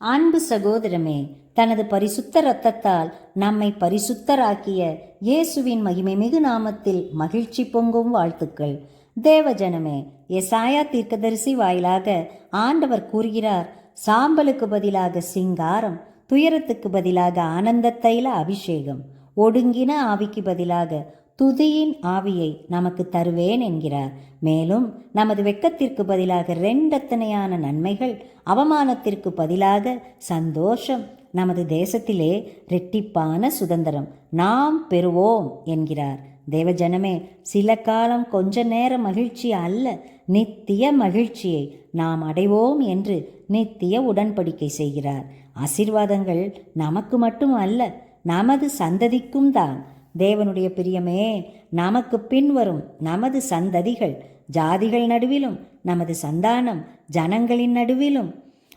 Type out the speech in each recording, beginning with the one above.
அன்பு சகோதரமே தனது பரிசுத்த இரத்தத்தால் நம்மை பரிசுத்தராக்கிய இயேசுவின் மகிமை மிகு நாமத்தில் மகிழ்ச்சி பொங்கும் வாழ்த்துக்கள். தேவஜனமே எசாயா தீர்க்கதரிசி வாயிலாக ஆண்டவர் கூறுகிறார் சாம்பலுக்கு பதிலாக சிங்காரம் துயரத்துக்கு பதிலாக ஆனந்த தைல அபிஷேகம் ஒடுங்கின ஆவிக்கு பதிலாக துதியின் ஆவியை நமக்கு தருவேன் என்கிறார். மேலும் நமது வெக்கத்திற்கு பதிலாக ரெண்டத்தனையான நன்மைகள் அவமானத்திற்கு பதிலாக சந்தோஷம் நமது தேசத்திலே ரெட்டிப்பான சுதந்திரம் நாம் பெறுவோம் என்கிறார். தேவஜனமே சில காலம் கொஞ்ச நேர மகிழ்ச்சி அல்ல நித்திய மகிழ்ச்சியை நாம் அடைவோம் என்று நித்திய உடன்படிக்கை செய்கிறார். ஆசீர்வாதங்கள் நமக்கு மட்டும் அல்ல நமது சந்ததிக்கும் தான். தேவனுடைய பிரியமே நமக்கு பின்வரும் நமது சந்ததிகள் ஜாதிகள் நடுவிலும் நமது சந்தானம் ஜனங்களின் நடுவிலும்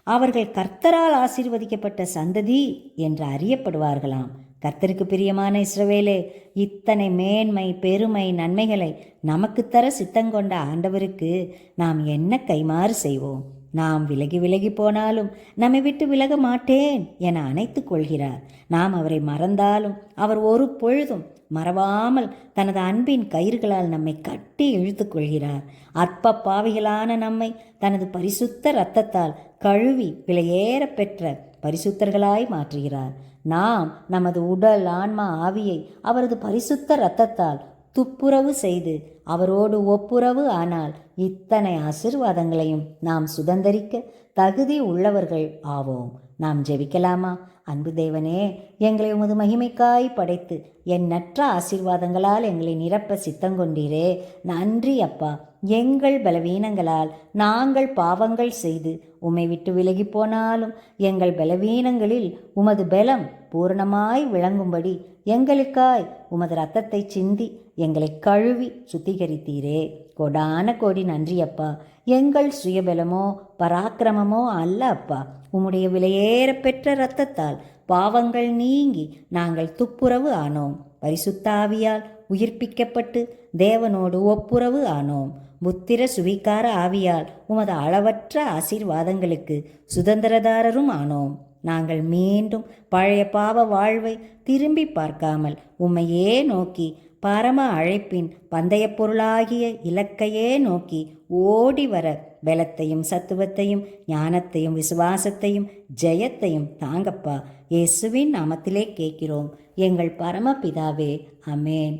அவர்கள் கர்த்தரால் ஆசீர்வதிக்கப்பட்ட சந்ததி என்று அறியப்படுவார்களாம். கர்த்தருக்கு பிரியமான இஸ்ரவேலே இத்தனை மேன்மை பெருமை நன்மைகளை நமக்கு தர சித்தங்கொண்ட ஆண்டவருக்கு நாம் என்ன கைமாறு செய்வோம்? நாம் விலகி விலகி போனாலும் நம்மை விட்டு விலக மாட்டேன் என அணைத்து கொள்கிறார். நாம் அவரை மறந்தாலும் அவர் ஒரு பொழுதும் மறவாமல் தனது அன்பின் கயிறுகளால் நம்மை கட்டி இழுத்து கொள்கிறார். அற்ப பாவிகளான நம்மை தனது பரிசுத்த இரத்தத்தால் கழுவி விலையேற பெற்ற பரிசுத்தர்களாய் மாற்றுகிறார். நாம் நமது உடல் ஆன்மா ஆவியை அவரது பரிசுத்த இரத்தத்தால் துப்புரவு செய்து அவரோடு ஒப்புரவு ஆனால் இத்தனை ஆசிர்வாதங்களையும் நாம் சுதந்தரிக்க தகுதி உள்ளவர்கள் ஆவோம். நாம் ஜெபிக்கலாமா? அன்பு தேவனே எங்களை உமது மகிமைக்காய் படைத்து எண்ணற்ற ஆசீர்வாதங்களால் எங்களை நிரப்ப சித்தங்கொண்டீரே. நன்றி அப்பா. எங்கள் பலவீனங்களால் நாங்கள் பாவங்கள் செய்து உம்மை விட்டு விலகி போனாலும் எங்கள் பலவீனங்களில் உமது பலம் பூரணமாய் விளங்கும்படி எங்களுக்காய் உமது ரத்தத்தை சிந்தி எங்களை கழுவி சுத்திகரித்தீரே. கொடான கோடி நன்றி அப்பா. எங்கள் சுயபலமோ பராக்கிரமமோ அல்ல அப்பா. உம்முடைய விலையேற பெற்ற இரத்தத்தால் பாவங்கள் நீங்கி நாங்கள் துப்புரவு ஆனோம். பரிசுத்தாவியால் உயிர்ப்பிக்கப்பட்டு தேவனோடு ஒப்புரவு ஆனோம். புத்திர சுவிகார ஆவியால் உமது அளவற்ற ஆசீர்வாதங்களுக்கு சுதந்திரதாரரும் ஆனோம். நாங்கள் மீண்டும் பழைய பாவ வாழ்வை திரும்பி பார்க்காமல் உம்மையே நோக்கி பரம அழைப்பின் பந்தயப் பொருளாகிய இலக்கையே நோக்கி ஓடி வர பலத்தையும் சத்துவத்தையும் ஞானத்தையும் விசுவாசத்தையும் ஜெயத்தையும் தாங்கப்பா. இயேசுவின் நாமத்திலே கேட்கிறோம். எங்கள் பரமபிதாவே அமேன்